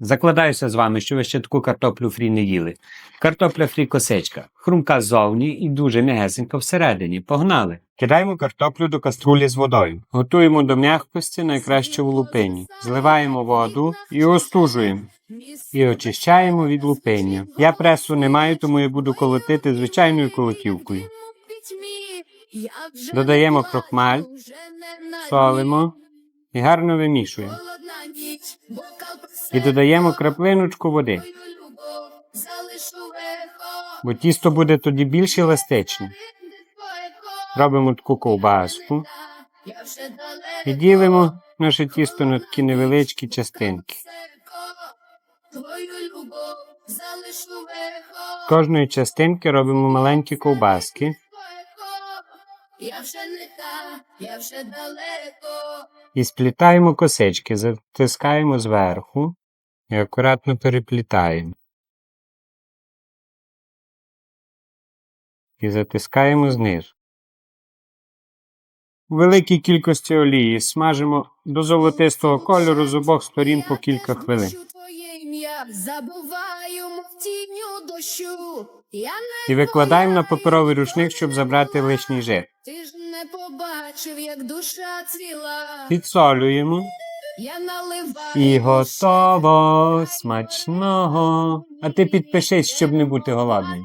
Закладаюся з вами, що ви ще таку картоплю фрі не їли. Картопля фрі косечка. Хрумка ззовні і дуже м'ягесенька всередині. Погнали. Кидаємо картоплю до каструлі з водою. Готуємо до м'якості найкраще в лупині. Зливаємо воду і остужуємо. І очищаємо від лупиння. Я пресу не маю, тому я буду колотити звичайною колотівкою. Додаємо крохмаль, Солимо і гарно вимішуємо. І додаємо краплиночку води, бо тісто буде тоді більш еластичне. Робимо таку ковбаску і ділимо наше тісто на такі невеличкі частинки. З кожної частинки робимо маленькі ковбаски Я вже не та, я вже далеко. І сплітаємо косички, затискаємо зверху і акуратно переплітаємо. І затискаємо знизу. У великій кількості олії смажимо до золотистого кольору з обох сторін по кілька хвилин. І викладаємо на паперовий рушник, щоб забрати лишній жир. Не побачив, як душа цвіла. Підсолюємо Я наливаю. і готово смачного. А ти підпишись, щоб не бути голодним.